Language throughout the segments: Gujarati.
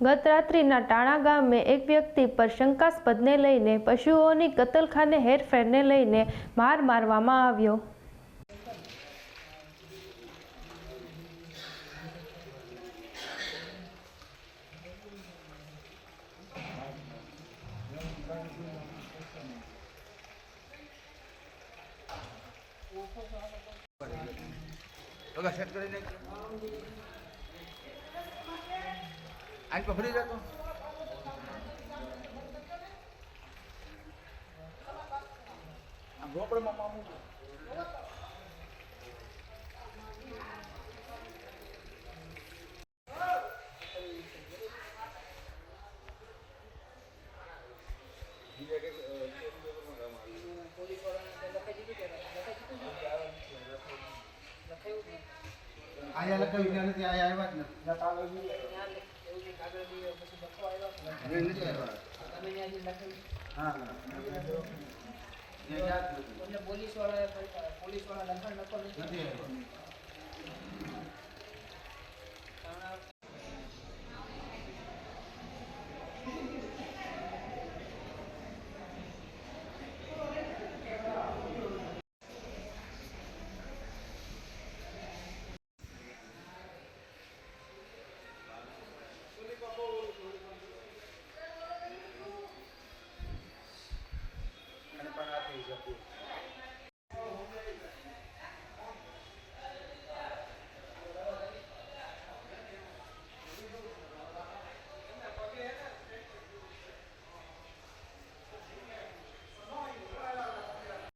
ગત રાત્રિના ટાણા ગામે એક વ્યક્તિ પર શંકાસ્પદને લઈને પશુઓની કતલખાને હેરફેરને લઈને માર મારવામાં આવ્યો. સેટ કરી નાખ આજ તો ફરી જતો આમ રોકડમાં મામું આયા લખાવી ત્યાં નથી આયા આવ્યા જ નથી પોલીસવાળા પોલીસવાળા લખાણ નતો નથી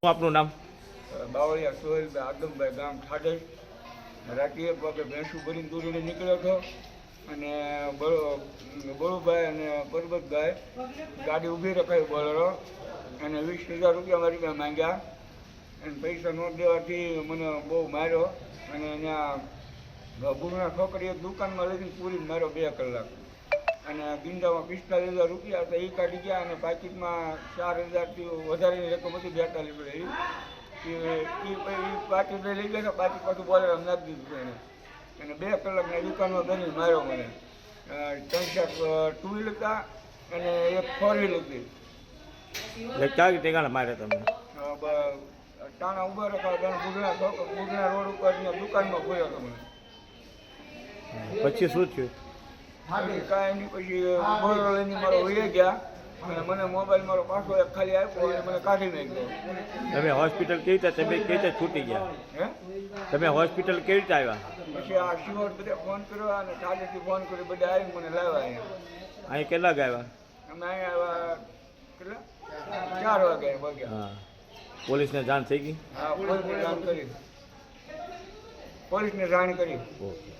શું આપનું નામ? બાવળિયા સોહેલભાઈ આદમભાઈ ગામ ઠાડર. રાત્રિ એક વાગે ભેંસું ભરીને દૂરીને નીકળ્યો હતો. અને બળો- બળુભાઈ અને પરબતભાઈ ગાડી ઊભી રખાઈ બોલરો. અને વીસ હજાર રૂપિયા મારી મેં માંગ્યા. અને પૈસા ન દેવાથી મને બહુ માર્યો. અને ત્યાં ગુરુના છોકરીએ દુકાનમાં લઈને પૂરી માર્યો બે કલાક. અને ગીંડામાં પિસ્તાલીસ હજાર રૂપિયા હતા એ કાઢી ગયા અને પાકીટમાં ચાર હજારથી વધારેની રકમ હતી બેતાલીસ રૂપિયા એ પાકીટ લઈ ગયા પાકીટ પાછું બોલે નાખી દીધું એને. અને બે કલાકના દુકાનમાં બની માર્યો મને. ત્રણ ચાર ટુ વ્હીલ હતા અને એક ફોર વ્હીલ હતી. ક્યાં ગાણા મારે તમને? ટાણા ઊભા રખા ત્યાં બુગના રોડ ઉપર દુકાનમાં ખોયો તમે પછી શું થયું? કાંઈ નહીં પછી બોલો લઈને મારો વહી ગયા અને મને મોબાઈલ મારો પાછો ખાલી આપ્યો અને મને કાઢી નાખ્યો. તમે હોસ્પિટલ કેવી રીતે તમે કેવી રીતે છૂટી ગયા? હે? તમે હોસ્પિટલ કેવી રીતે આવ્યા? પછી આ શિવર બધા ફોન કર્યો અને કાલેથી ફોન કર્યો બધા આવી મને લાવ્યા અહીંયા. અહીં કેટલા ગયા અમે અહીંયા આવ્યા કેટલા? ચાર વાગે વાગ્યા. હા. પોલીસને જાણ થઈ ગઈ? હા પોલીસને જાણ કરી. પોલીસને જાણ કરી. ઓકે.